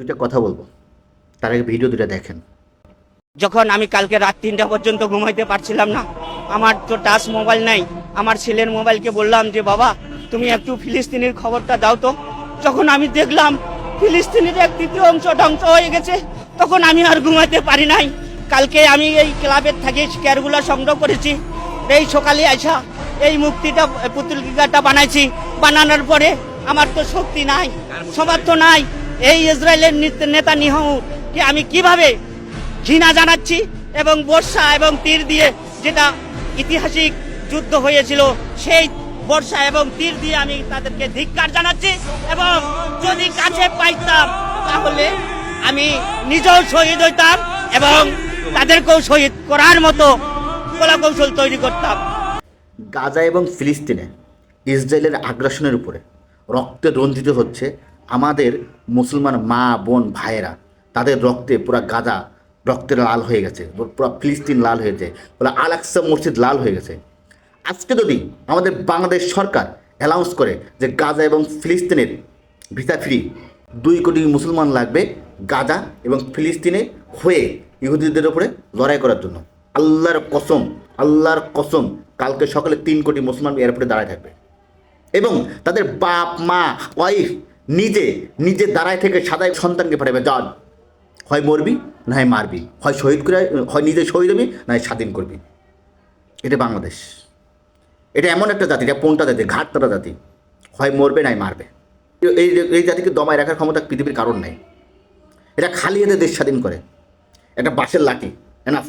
দুইটা কথা বলব। তার আগে ভিডিও দুটা দেখেন। যখন আমি কালকে রাত তিনটা পর্যন্ত ঘুমাইতে পারছিলাম না, আমার তো টাচ মোবাইল নাই। আমার ছেলের মোবাইলকে বললাম যে, বাবা, তুমি একটু ফিলিস্তিনির খবরটা দাও তো। যখন আমি দেখলাম ফিলিস্তিনির এক তৃতীয় অংশ ধ্বংস হয়ে গেছে, তখন আমি আর ঘুমাইতে পারি নাই। কালকে আমি এই ক্লাবের থেকে শেয়ারগুলো সংগ্রহ করেছি। এই সকালে আসা এই মুক্তিটা পুতুলিকাটা বানাইছি। বানানোর পরে আমার তো শক্তি নাই সমর্থ নাই। এই ইসরায়েলের নেতা নিহু কি আমি কীভাবে ঘৃণা জানাচ্ছি এবং বর্ষা এবং তীর দিয়ে যেটা ঐতিহাসিক যুদ্ধ হয়েছিল, সেই বর্ষা এবং তীর দিয়ে আমি তাদেরকে ধিক্কার জানাচ্ছি এবং যদি কাছে পাইতাম তাহলে আমি নিজেও শহীদ হইতাম এবং তাদেরকেও শহীদ করার মতো কলা কৌশল তৈরি করতাম। গাজা এবং ফিলিস্তিনে ইসরায়েলের আগ্রাসনের উপরে রক্তে রঞ্জিত হচ্ছে আমাদের মুসলমান মা, বোন, ভাইয়েরা, তাদের রক্তে পুরা গাজা রক্তে লাল হয়ে গেছে, পুরো ফিলিস্তিন লাল হয়েছে পুরো আলাক্সা মসজিদ লাল হয়ে গেছে। আজকে যদি আমাদের বাংলাদেশ সরকার অ্যানাউন্স করে যে গাজা এবং ফিলিস্তিনের ভিসা ফ্রি দুই কোটি মুসলমান লাগবে গাজা এবং ফিলিস্তিনে হয়ে ইহুদিদের ওপরে লড়াই করার জন্য। আল্লাহর কসম আল্লাহর কসম, কালকে সকালে তিন কোটি মুসলমান এয়ারপোর্টে দাঁড়ায় থাকবে। এবং তাদের বাপ, মা ওয়াইফ নিজে নিজে দাঁড়ায় থেকে সাদাই সন্তানকে পাঠাবে। যা হয় মরবি না হয় মারবি? হয় শহীদ করে, হয় নিজে শহীদ হবি না হয় স্বাধীন করবি? এটা বাংলাদেশ। এটা এমন একটা জাতি, এটা কোনটা জাতি? ঘাটতারা জাতি। হয় মরবে নাই মারবে। এই এই জাতিকে দমায় রাখার ক্ষমতা পৃথিবীর কারণ নেই। এটা খালি হাতে দেশ স্বাধীন করে। একটা বাঁশের লাঠি। এনাফ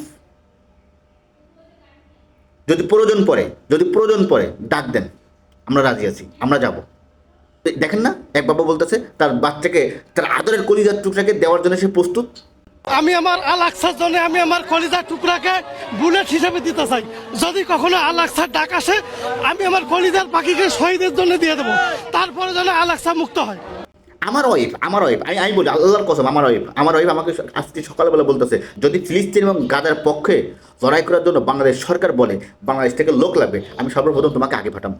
যদি প্রয়োজন পড়ে, যদি প্রয়োজন পড়ে, ডাক দেন। আমরা রাজি আছি, আমরা যাব। দেখেন না এক বাবা বলতেছে তার বাচ্চাকে তার আদরের কলিজার টুকরাকে দেওয়ার জন্য সে প্রস্তুত। আমি আমার আল আকসার জন্য আমি আমার কলিজার টুকরাকে বুলেট হিসেবে দিতে চাই। যদি কখনো আল আকসার ডাক আসে আমি আমার কলিজার পাখিকে শহীদের জন্য দিয়ে দেবো। তারপরে যেন আল আকসা মুক্ত হয়। আমার ওয়াইফ আমার ওয়াইফ আমি আমি বলি আল্লাহর কসম আমার ওয়াইফ আমার ওয়াইফ আমাকে আজকে সকালবেলা বলতেছে যদি ফিলিস্তিন এবং গাদার পক্ষে লড়াই করার জন্য বাংলাদেশ সরকার বলে বাংলাদেশ থেকে লোক লাগবে আমি সর্বপ্রথম তোমাকে আগে পাঠাম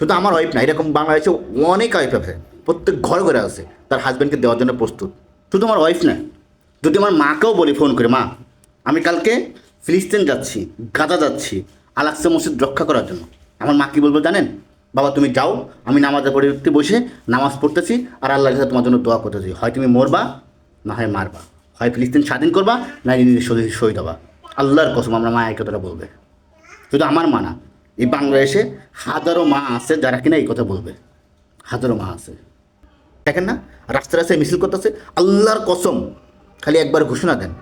শুধু আমার ওয়াইফ না, এরকম বাংলাদেশে অনেক ওয়াইফ আছে, প্রত্যেক ঘর ঘরে আছে, তার হাজব্যান্ডকে দেওয়ার জন্য প্রস্তুত। শুধু আমার ওয়াইফ না, যদি আমার মাকেও বলি ফোন করে, মা, আমি কালকে ফিলিস্তিন যাচ্ছি, গাজা যাচ্ছি আলাক্সা মসজিদ রক্ষা করার জন্য। আমার মা কী বলব জানেন? বাবা, তুমি যাও, আমি নামাজের পরিবর্তে বসে নামাজ পড়তেছি আর আল্লাহর কাছে তোমার জন্য দোয়া করতেছি। হয় তুমি মরবা, না হয় মারবা। হয় ফিলিস্তিন স্বাধীন করবা, না নিজের শহীদ হবা। আল্লাহর কসম, আমরা মা এই কথাটা বলবে। শুধু আমার মা না এই বাংলাদেশে হাজারো মা আছে যারা কিনা এই কথা বলবে। হাজারো মা আছে। দেখেন না, রাস্তায় রাস্তায় মিছিল করতেছে, আল্লাহর কসম, খালি একবার ঘোষণা দেন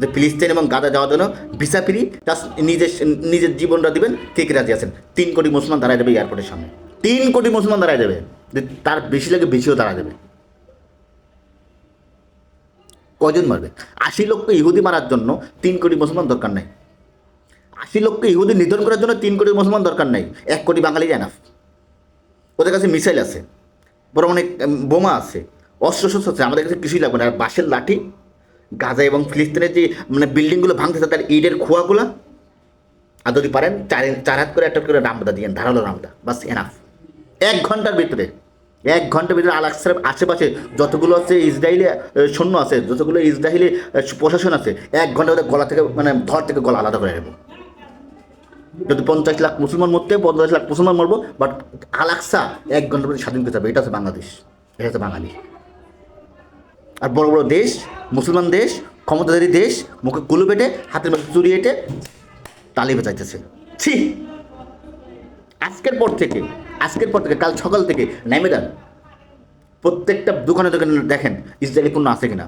যে ফিলিস্তিন এবং গাদা যাওয়ার জন্য ভিসা ফ্রি প্লাস নিজের নিজের জীবনটা দিবেন, কে কে রাজি আছেন? তিন কোটি মুসলমান দাঁড়ায় যাবে এয়ারপোর্টের সামনে। তিন কোটি মুসলমান দাঁড়ায় যাবে। তার বেশি লাগে বেশিও দাঁড়া যাবে। কজন মারবে? আশি লক্ষ ইহুদি মারার জন্য তিন কোটি মুসলমান দরকার নাই। আশি লক্ষ ইহুদি নিধন করার জন্য তিন কোটি মুসলমান দরকার নাই, এক কোটি বাঙালি এনাফ ওদের কাছে মিসাইল আছে বড় অনেক বোমা আছে অস্ত্র শস্ত্র আছে, আমাদের কাছে কিছুই লাগবে না। আর বাঁশের লাঠি, গাজা এবং ফিলিস্তিনের যে মানে বিল্ডিংগুলো ভাঙতেছে, তার ইটের খোয়াগুলো, আর যদি পারেন, চার চার হাত করে একটা করে রামদা দিয়ে, ধারালো রামদা, বাস এনাফ এক ঘণ্টার ভিতরে, এক ঘণ্টার ভিতরে আল আকসার আশেপাশে যতগুলো আছে ইসরায়েলি সৈন্য আছে, যতগুলো ইসরায়েলি প্রশাসন আছে, এক ঘণ্টার ভিতরে গলা থেকে মানে ধর থেকে গলা আলাদা করে নেব। যদি পঞ্চাশ লাখ মুসলমান মরতে পঞ্চাশ লাখ মুসলমান মরবো বাট আলাক্সা এক ঘণ্টার মধ্যে স্বাধীন করতে হবে, এটা হচ্ছে বাংলাদেশ, এটা হচ্ছে বাঙালি। আর বড় বড় দেশ, মুসলমান দেশ, ক্ষমতাধারী দেশ, মুখে কুলু পেটে হাতের মধ্যে চুরি এঁটে তালি বেচাইতেছে ছি! আজকের পর থেকে, আজকের পর থেকে, কাল সকাল থেকে নেমে যান প্রত্যেকটা দোকানে দোকানে দেখেন, ইসরায়েলি পণ্য আছে কিনা।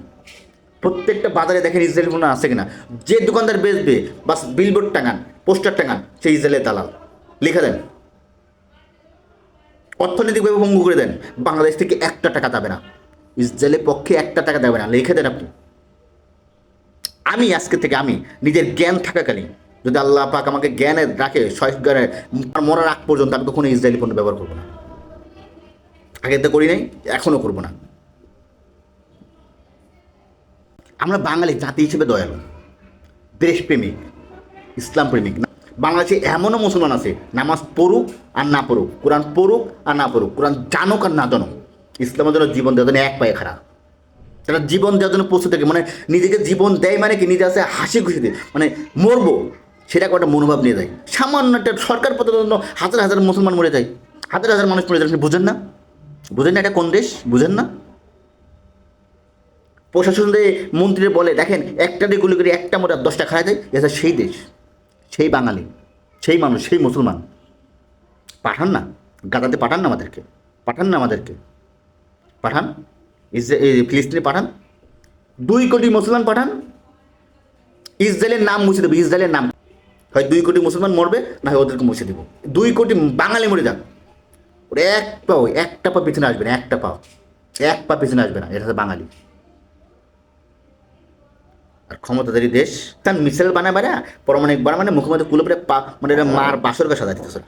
প্রত্যেকটা বাজারে দেখেন ইসরায়েলি পণ্য আছে কিনা? যে দোকানদার বেচবে, বাস বিলবোর্ড টাঙান পোস্টার টাঙান, সে ইসরায়েলের দালাল। লিখে দেন। অর্থনৈতিকভাবে ভঙ্গ করে দেন। বাংলাদেশ থেকে একটা টাকা যাবে না। ইসরায়েলের পক্ষে একটা টাকা দেবে না। লিখে দেন আপনি। আমি, আজকে থেকে আমি, নিজের জ্ঞান থাকাকালীন, যদি আল্লাহ পাক আমাকে জ্ঞানে রাখে জ্ঞানে মরার আগ পর্যন্ত আমি কখনো ইসরায়েলি পণ্য ব্যবহার করব না। আগে তো করি নাই এখনও করব না। আমরা বাঙালি, জাতি হিসেবে দয়ালু, দেশপ্রেমিক ইসলাম প্রেমিক বাংলাদেশে এমনও মুসলমান আছে, নামাজ পড়ুক আর না পড়ুক, কোরআন পড়ুক আর না পড়ুক, কোরআন জানুক আর না জানুক, ইসলামের জন্য জীবন দেওয়ার জন্য এক পায়ে খারাপ তারা জীবন দেওয়ার জন্য প্রস্তুত থাকে মানে নিজেকে জীবন দেয় মানে কি, নিজে আছে হাসি খুশিতে মানে মরবো সেটা একটা মনোভাব নিয়ে যায়। সামান্য একটা সরকার পদের জন্য হাজার হাজার মুসলমান মরে যায়। হাজার হাজার মানুষ মরে যায় বুঝেন না? বুঝেন না এটা কোন দেশ? বুঝেন না? প্রশাসন দিয়ে মন্ত্রীরা বলে, দেখেন, একটা গুলি করে একটা মোটা দশটা খাওয়া যায় এটা সেই দেশ, সেই বাঙালি, সেই মানুষ, সেই মুসলমান। পাঠান না, গাদাতে পাঠান না আমাদেরকে, পাঠান না আমাদেরকে। পাঠান ফিলিস্তিনে পাঠান, দুই কোটি মুসলমান পাঠান, ইসরায়েলের নাম মুছে দেবো, ইসরায়েলের নাম। হয় দুই কোটি মুসলমান মরবে, না হয় ওদেরকে মুছে দেবো। দুই কোটি বাঙালি মরে যাক। ওরা এক পাও, একটা পা পিছনে আসবে না, একটা পাও, এক পা পিছনে আসবে না, এটা বাঙালি। আর ক্ষমতাধারী দেশ, তার মিসাইল বানায় বানা পরমাণবিক বানা মানে পরে পা মানে মার বাসরকে সাজা দিতেছে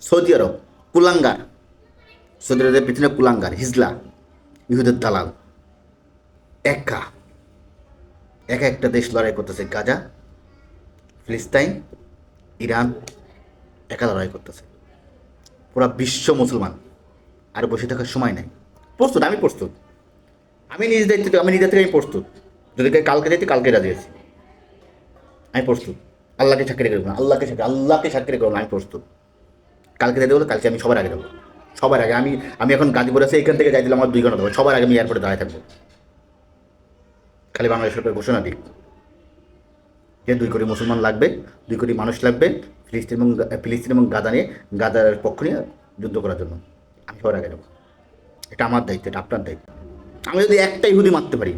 সৌদি আরব, কুলাঙ্গার। সৌদি আরবের পিছনে কুলাঙ্গার, হিজলা, ইহুদের দালাল। একা। একা একটা দেশ লড়াই করতেছে গাজা, ফিলিস্তাইন, ইরান, একা লড়াই করতেছে। পুরা বিশ্ব মুসলমান। আর বসে থাকার সময় নাই। প্রস্তুত, আমি প্রস্তুত। আমি নিজ দায়িত্ব, আমি নিজের থেকে আমি প্রস্তুত। যদি কালকে যেতে কালকে রাজি আছি আমি প্রস্তুত। আল্লাহকে রেখে দেবো না আল্লাহকে সাক্ষী আল্লাহকে রেখে না, আমি প্রস্তুত। কালকে যেতে বলে কালকে আমি সবার আগে যাব সবার আগে আমি আমি এখন গাজীপুর আছি এখান থেকে যাই দিলাম আমার দুই ঘণ্টা দেবো। সবার আগে আমি এয়ারপোর্টে দাঁড়ায় থাকব। খালি বাংলাদেশ সরকার ঘোষণা দিক যে দুই কোটি মুসলমান লাগবে দুই কোটি মানুষ লাগবে ফিলিস্তিন এবং ফিলিস্তিন এবং গাদা নিয়ে গাদার পক্ষ নিয়ে যুদ্ধ করার জন্য। আমি সবার আগে যাব এটা আমার দায়িত্ব এটা আপনার দায়িত্ব। আমি যদি একটা ইহুদি মারতে পারি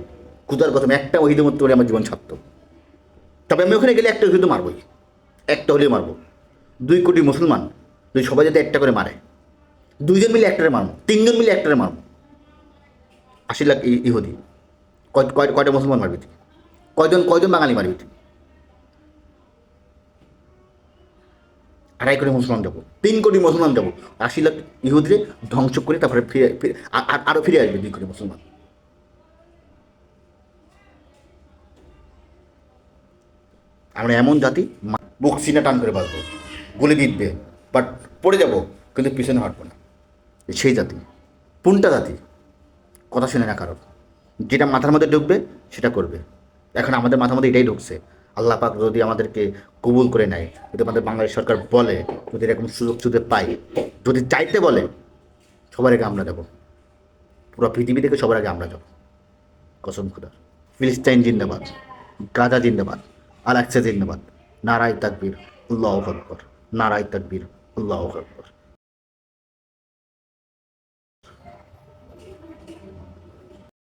কুদার কথা একটা ইহুদি মারতে পারি, আমার জীবন ছাড়ত তবে আমি ওখানে গেলে একটা ইহুদি মারবই। একটা হলেও মারবো। দুই কোটি মুসলমান যদি সবাই যাতে একটা করে মারে। দুইজন মিলে একটারে মারবো, তিনজন মিলে একটারে মারবো। আশি লাখ ইহুদি। কয় কয়- কয়টা মুসলমান মারবি তুই? কয়জন কয়জন বাঙালি মারবি তুই? আড়াই কোটি মুসলমান যাব, তিন কোটি মুসলমান যাব। আশি লাখ ইহুদিরে ধ্বংস করে তারপরে ফিরে ফিরে আ- আ- ফিরে আসবে দুই কোটি মুসলমান। আমরা এমন জাতি, মা- বুক সিনা টান করে বাঁচবো, গুলি দিবে বাট পড়ে যাব, কিন্তু পিছনে হাঁটবো না। সেই জাতি কোনটা জাতি, কথা শুনে না কারোর। যেটা মাথার মধ্যে ঢুকবে, সেটা করবে। এখন আমাদের মাথার মধ্যে এটাই ঢুকছে। আল্লাহ পাক যদি আমাদেরকে কবুল করে নেয়, যদি আমাদের বাংলাদেশ সরকার বলে, যদি এরকম সুযোগ সুযোগ পাই যদি চাইতে বলে, সবার আগে আমরা যাব। পুরো পৃথিবী থেকে সবার আগে আমরা যাব। কসম খুদার। ফিলিস্তাইন জিন্দাবাদ। গাজা জিন্দাবাদ। আল একসাথে ধন্যবাদ নারায় তাকবীর উল্লাহ আকবর। নারায় তাকবীর উল্লাহ আকবর।